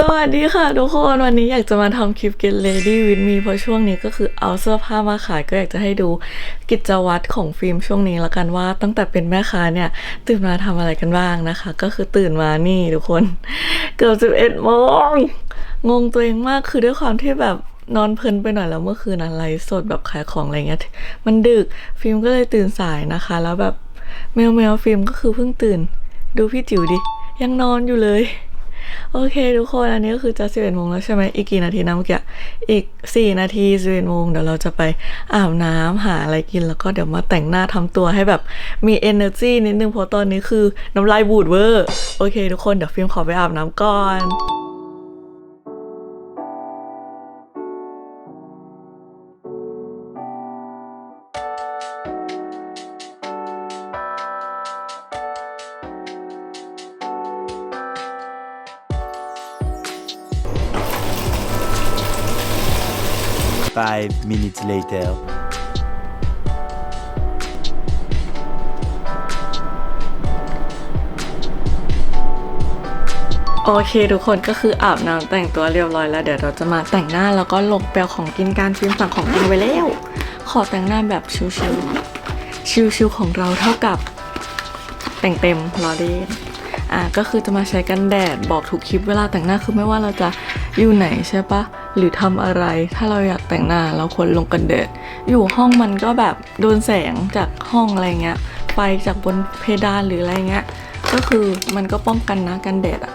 สวัสดีค่ะทุกคนวันนี้อยากจะมาทำคลิป Get Ready with me เพราะช่วงนี้ก็คือเอาเสื้อผ้ามาขายก็อยากจะให้ดูกิจวัตรของฟิล์มช่วงนี้ละกันว่าตั้งแต่เป็นแม่ค้าเนี่ย ตื่นมาทำอะไรกันบ้างนะคะ ก็คือตื่นมานี่ทุกคน เกือบสิบเอ็ดโมงงงตัวเองมากคือด้วยความที่แบบนอนเพลินไปหน่อยแล้วเมื่อคืนอะไรสดแบบขายของอะไรเงี้ยมันดึกฟิล์มก็เลยตื่นสายนะคะ แล้วแบบแมวแมวฟิล์มก็คือเพิ่งตื่น ดูพี่จิ๋วดิยังนอนอยู่เลย โอเคทุกคนอันนี้ก็คือจะสิบเอ็ดโมงแล้วใช่ไหมอีกกี่นาทีนะเมื่อกี้อีกสี่นาทีสิบเอ็ดโมงเดี๋ยวเราจะไปอาบน้ำหาอะไรกินแล้วก็เดี๋ยวมาแต่งหน้าทำตัวให้แบบมี energy นิดนึงเพราะตอนนี้คือน้ำลายบูดเวอร์โอเค ทุกคนเดี๋ยวฟิล์มขอไปอาบน้ำก่อน Five minutes later. โอเคทุกคนก็คืออาบน้ำแต่งตัวเรียบร้อยแล้วเดี๋ยวเราจะมาแต่งหน้าแล้วก็ลงแปลของกินการฟิล์มสั่งของกินไว้แล้ว ขอแต่งหน้าแบบชิวๆชิวๆของเราเท่ากับ แต่งเต็มรอเล่น อะก็คือจะมาใช้กันแดดบอกทุกคลิปเวลาแต่งหน้าคือไม่ว่าเราจะอยู่ไหนใช่ปะหรือทำอะไร ถ้าเราอยากแต่งหน้าเราควรลงกันแดด อยู่ห้องมันก็แบบโดนแสงจากห้องอะไรเงี้ยไฟจากบนเพดานหรืออะไรเงี้ยก็คือมันก็ป้องกันนะกันแดดอะ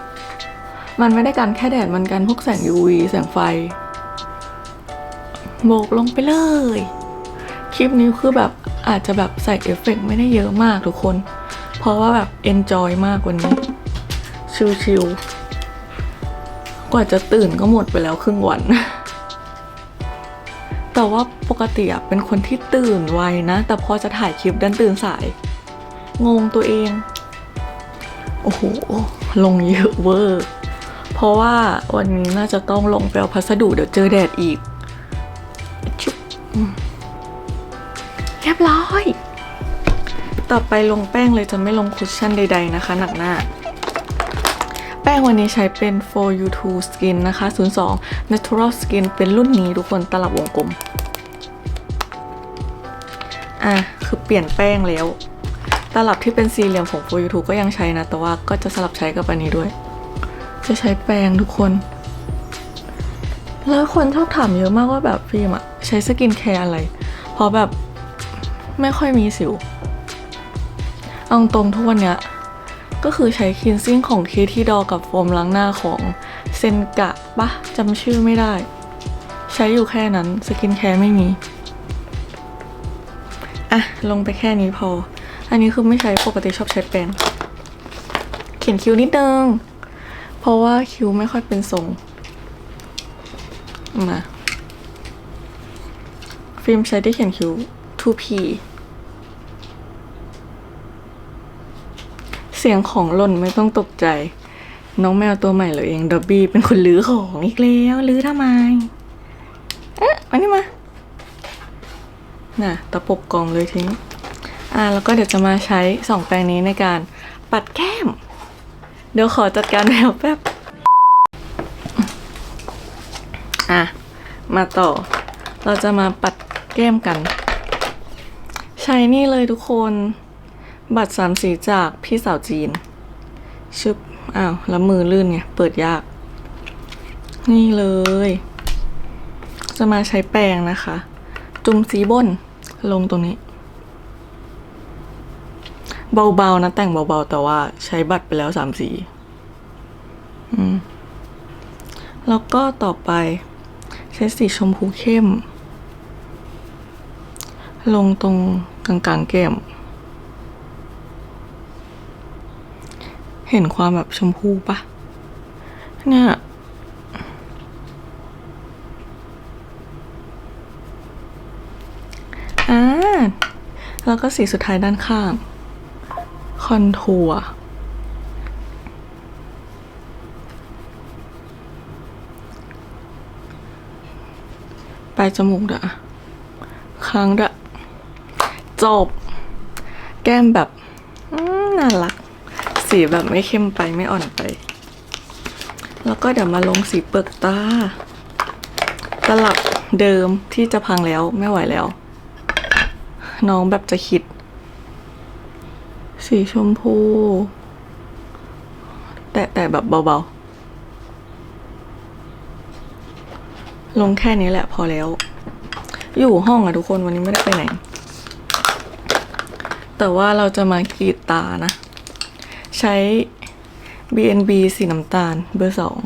มันไม่ได้กันแค่แดดมันกันพวกแสง UV แสงไฟโบกลงไปเลย คลิปนี้คือแบบอาจจะแบบใส่เอฟเฟกต์ไม่ได้เยอะมากทุกคน เพราะว่าแบบ enjoy มากกว่านี้ ชิลๆกว่าจะตื่นก็หมดไปแล้วครึ่งวัน แต่ว่าปกติอะเป็นคนที่ตื่นไวนะ แต่พอจะถ่ายคลิปดันตื่นสาย งงตัวเอง โอ้โห ลงเยอะเวอร์ เพราะว่าวันนี้น่าจะต้องลงไปเอาพัสดุเดี๋ยวเจอแดดอีกชุบเรียบร้อย ต่อไปลงแป้งเลยจะไม่ลงคุชชั่นใด ๆ นะคะ หนักหน้า ป้งวันนี้ใช้เป็น for you to skin นะคะ 02 natural skin เป็นรุ่นนี้ทุกคนตลับวงกลม อะ คือเปลี่ยนแป้งแล้ว ตลับที่เป็นสี่เหลี่ยมของ for you to ก็ยังใช้นะ แต่ว่าก็จะสลับใช้กับอันนี้ด้วย จะใช้แปรงทุกคน แล้วคนชอบถามเยอะมากว่าแบบฟิล์มอะใช้สกินแคร์อะไร เพราะแบบไม่ค่อยมีสิว เอาตรงทุกวันเนี้ย ก็คือใช้คินซิ่งของเคที่ดอกับโฟมล้างหน้าของเซนกะปะจำชื่อไม่ได้ ใช้อยู่แค่นั้นสกินแคร์ไม่มี อะ ลงไปแค่นี้พอ อันนี้คือไม่ใช้ปกติชอบใช้แปรงเขียนคิ้วนิดนึง เพราะว่าคิ้วไม่ค่อยเป็นทรง มา ฟิล์มใช้ที่เขียนคิ้ว 2P เสียงของหล่นไม่ต้องตกใจ น้องแมวตัวใหม่เราเองดอบบี้เป็นคนลื้อของอีกแล้วลื้อทำไม เอ๊ะมานี่มา น่ะตะปบกองเลยทิ้ง อ่าแล้วก็เดี๋ยวจะมาใช้สองแปรงนี้ในการปัดแก้ม เดี๋ยวขอจัดการแมวแป๊บ อะ มาต่อ เราจะมาปัดแก้มกัน ใช้นี่เลยทุกคน บัตรสามสีจากพี่สาวจีน ชึบ อ้าว แล้วมือลื่นไง เปิดยาก นี่เลย จะมาใช้แปรงนะคะ จุ่มสีบน ลงตรงนี้ เบาๆนะ แต่งเบาๆ แต่ว่าใช้บัตรไปแล้วสามสี อืม แล้วก็ต่อไป ใช้สีชมพูเข้ม ลงตรงกลางๆแก้ม เห็นความแบบชมพูปะเนี่ยอ่าแล้วก็สีสุดท้ายด้านข้าง คอนทัวร์ปลายจมูกด้วยอะค้างด้วยจบ แก้มแบบน่ารัก สีแบบไม่เข้มไปไม่อ่อนไป แล้วก็เดี๋ยวมาลงสีเปลือกตา ตลับเดิมที่จะพังแล้วไม่ไหวแล้ว น้องแบบจะคิด สีชมพู แต่แต่แบบเบาๆ ลงแค่นี้แหละพอแล้ว อยู่ห้องอะทุกคนวันนี้ไม่ได้ไปไหนแต่ว่าเราจะมากรีดตานะ ใช้ BNB สีน้ำตาลเบอร์สอง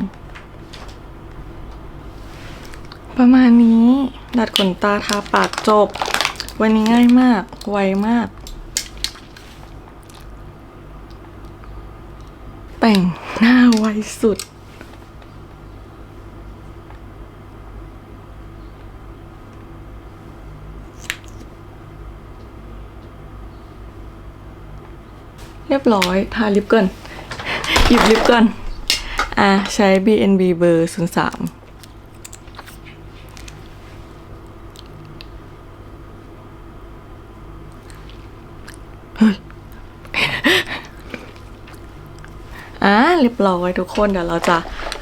ประมาณนี้ ดัดขนตาทาปากจบ วันนี้ง่ายมาก ไวมาก แต่งหน้าไวสุด เรียบร้อยทาลิปก่อนหยิบลิปก่อน อะ ใช้ BNB เบอร์0 3เฮ้ยอะเรียบร้อยทุกคน เดี๋ยวเราจะ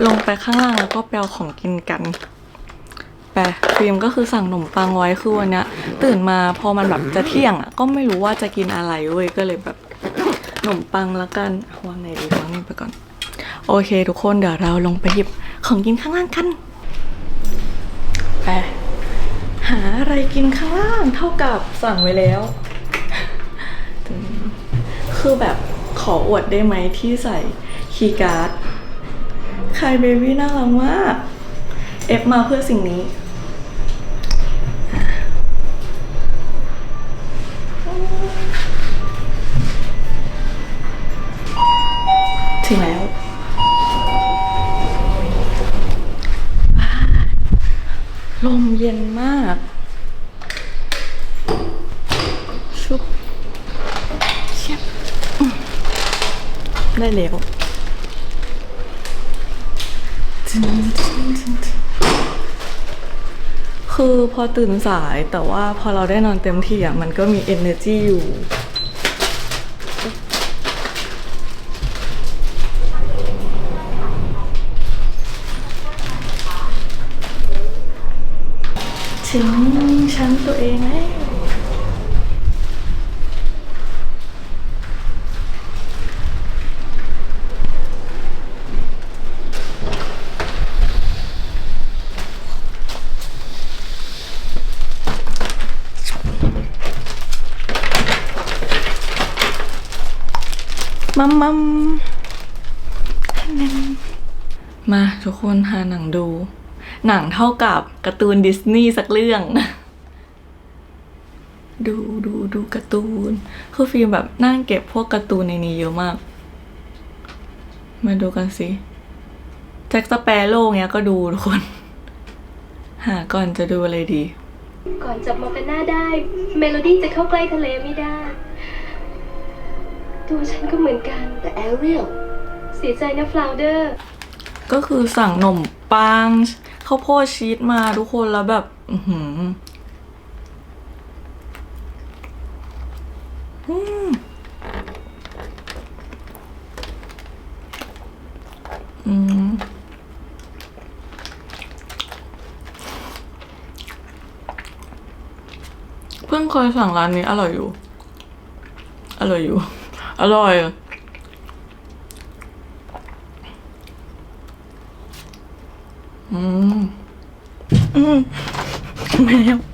ลงไปข้างล่างแล้วก็แปลของกินกันแปฟิล์มก็คือสั่งขนมปังไว้คือวันนี้ตื่นมาพอมันแบบจะเที่ยงอะก็ไม่รู้ว่าจะกินอะไรเว้ยก็เลยแบบ นมปังล้วกันวางไหนดีวางนี่ไปก่อน โอเค ทุกคนเดี๋ยวเราลงไปหยิบของกินข้างล่างกันไปหาอะไรกินข้างล่างเท่ากับสั่งไว้แล้ว คือแบบขออวดได้ไหมที่ใส่คีย์การ์ดคายเบบี้น่ารักมาก เอฟมาเพื่อสิ่งนี้ ลมเย็นมาก ชุบเชียบได้แล้วคือพอตื่นสายแต่ว่าพอเราได้นอนเต็มที่อะมันก็มี energy อยู่ ถึง ฉันตัวเองแล้วมัมมัมมาทุกคนหาหนังดู หนังเท่ากับการ์ตูนดิสนีย์สักเรื่อง ดูดูดูการ์ ตูน คือฟิล์มแบบนั่งเก็บพวกการ์ตูนในนี้เยอะมาก มาดูกันสิแจ็คสเปโร่เงี้ยก็ดูทุกคน หาก่อนจะดูอะไรดี ก่อนจับมอร์กาน่าได้ เมโลดี้จะเข้าใกล้ทะเลไม่ได้ ตัวฉันก็เหมือนกันแต่แอเรียลเสียใจนะฟลาวเดอร์ ก็คือสั่งขนมปังข้าวโพดชีสมาทุกคนแล้วแบบ อือหือ อืมเพิ่งเคยสั่งร้านนี้อร่อยอยู่ อร่อยอยู่ อร่อยอืม อืมแมว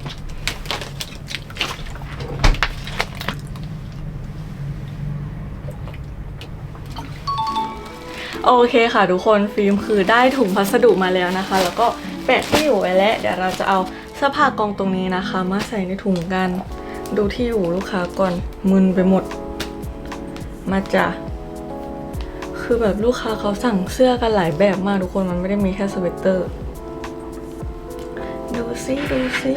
โอเคค่ะทุกคนฟิล์มคือได้ถุงพัสดุมาแล้วนะคะ แล้วก็แปะที่อยู่ไว้แล้วเดี๋ยวเราจะเอาเสื้อผ้ากองตรงนี้นะคะ มาใส่ในถุงกัน ดูที่อยู่ลูกค้าก่อนมึนไปหมด มาจ้ะคือแบบลูกค้าเขาสั่งเสื้อกันหลายแบบมากทุกคนมันไม่ได้มีแค่สเวตเตอร์ ดูสิดูสิ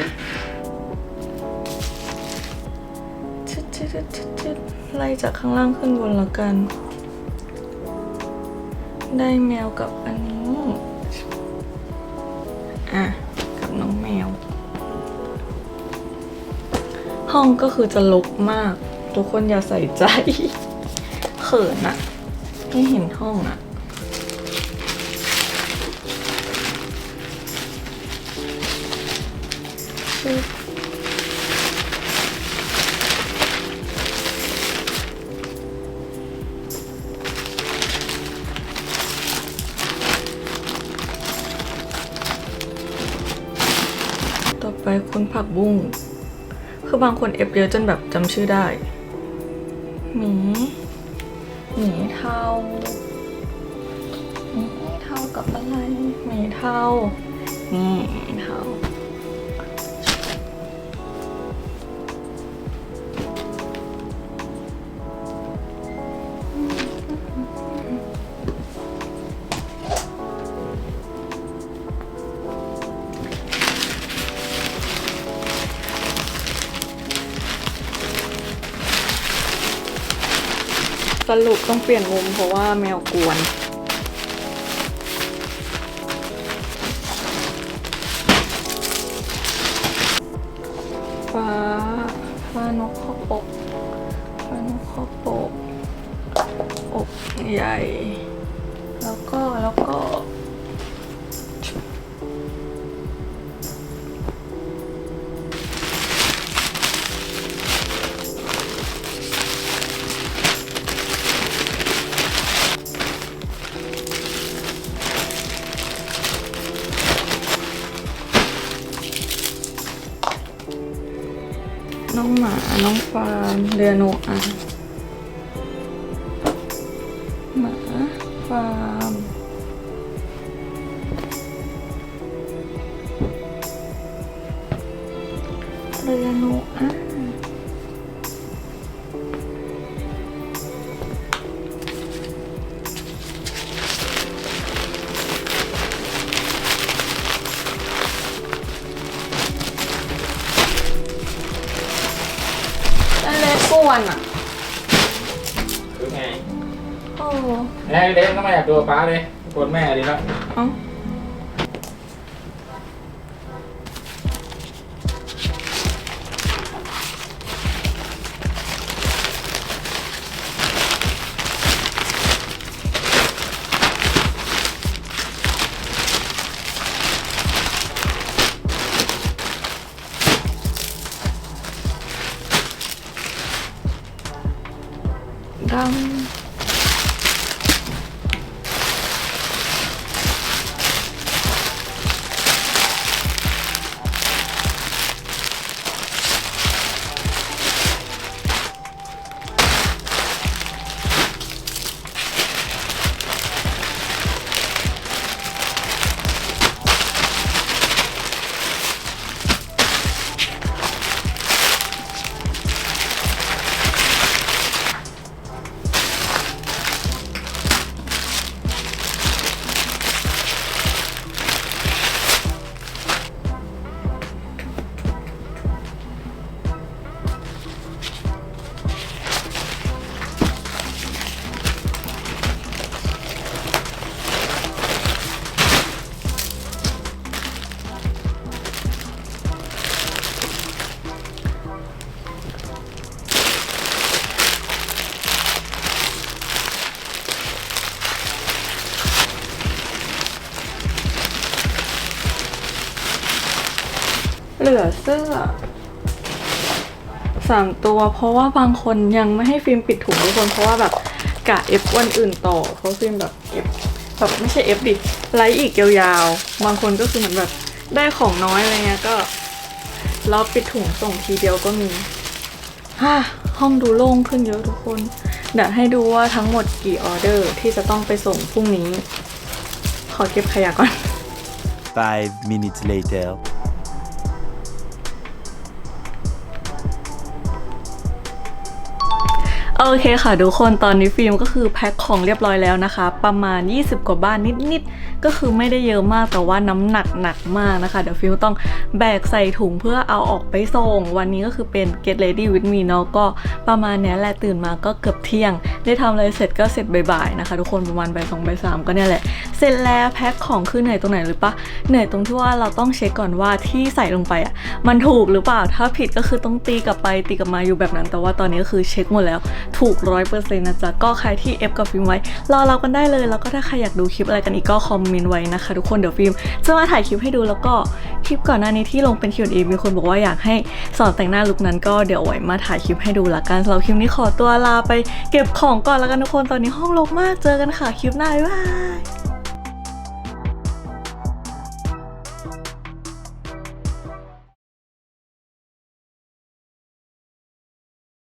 ชิดชิชิชิไล่จากข้างล่างขึ้นบนแล้วกัน ได้แมวกับอันนี้ อะ กับน้องแมว ห้องก็คือจะลกมาก ทุกคนอย่าใส่ใจเขินอะไม่เห็นห้องอะ คุณผักบุ้ง คือบางคนเอฟเยอะจนแบบจำชื่อได้ หมี หมีเทา หมีเทากับอะไร หมีเทา นี่ รุปต้องเปลี่ยนมุมเพราะว่าแมวกวน ฟ้า ฟ้านกข้อปก ฟ้านกข้อปก อกใหญ่ แล้วก็ แล้วก็ น้องหมา น้องฟาร์มเรือโนอา เล็กกวนอะคือไงโอ้แม่เด็กก็มาอยากตัวป้าเลยกดแม่ดีแล้วเอ้า อเสื้อสามตัว เพราะว่าบางคนยังไม่ให้ฟิล์มปิดถุงทุกคนเพราะว่าแบบกะเอฟวันอื่นต่อเพราะฟิล์มแบบเอฟแบบไม่ใช่เอฟดิไลฟ์อีกยาวๆ บางคนก็คือเหมือนแบบได้ของน้อยอะไรเงี้ยก็รอบปิดถุงส่งทีเดียวก็มีฮ่าห้องดูโล่งขึ้นเยอะทุกคนเดี๋ยวให้ดูว่าทั้งหมดกี่ออเดอร์ที่จะต้องไปส่งพรุ่งนี้ ขอเก็บขยะก่อน Five minutes later. โอเคค่ะทุกคนตอนนี้ฟิล์มก็คือแพ็คของเรียบร้อยแล้วนะคะ ประมาณ 20 กว่าบ้านนิดๆ ก็คือไม่ได้เยอะมากแต่ว่าน้ำหนักหนักมากนะคะ เดี๋ยวฟิล์มต้องแบกใส่ถุงเพื่อเอาออกไปส่ง วันนี้ก็คือเป็น get ready with me เนาะก็ประมาณเนี้ยแหละตื่นมาก็เกือบเที่ยง ได้ทำอะไรเสร็จก็เสร็จบ่ายๆนะคะ ทุกคนประมาณบ่ายสองบ่ายสามก็เนี่ยแหละ เสร็จแล้วแพ็คของคือเหนื่อยตรงไหนหรือปะเหนื่อยตรงที่ว่าเราต้องเช็คก่อนว่าที่ใส่ลงไปอะมันถูกหรือเปล่าถ้าผิดก็คือต้องตีกลับไปตีกลับมาอยู่แบบนั้น แต่ว่าตอนนี้ก็คือเช็คหมดแล้วถูกร้อยเปอร์เซ็นต์นะจ๊ะ ก็ใครที่เอฟกับฟิล์มไว้ รอเรากันได้เลย แล้วก็ถ้าใครอยากดูคลิปอะไรกันอีกก็คอมเมนต์ไว้นะคะ ทุกคนเดี๋ยวฟิล์มจะมาถ่ายคลิปให้ดูแล้วก็คลิปก่อนหน้านี้ที่ลงเป็น Q&A มีคนบอกว่าอยากให้สอนแต่งหน้าลุคนั้นก็เดี๋ยวไว้มาถ่ายคลิปให้ดูละกันสำหรับคลิปนี้ขอตัวลาไปเก็บของก่อนแล้วกันทุกคนตอนนี้ห้องรกมากเจอกันค่ะคลิปหน้าบ๊ายบาย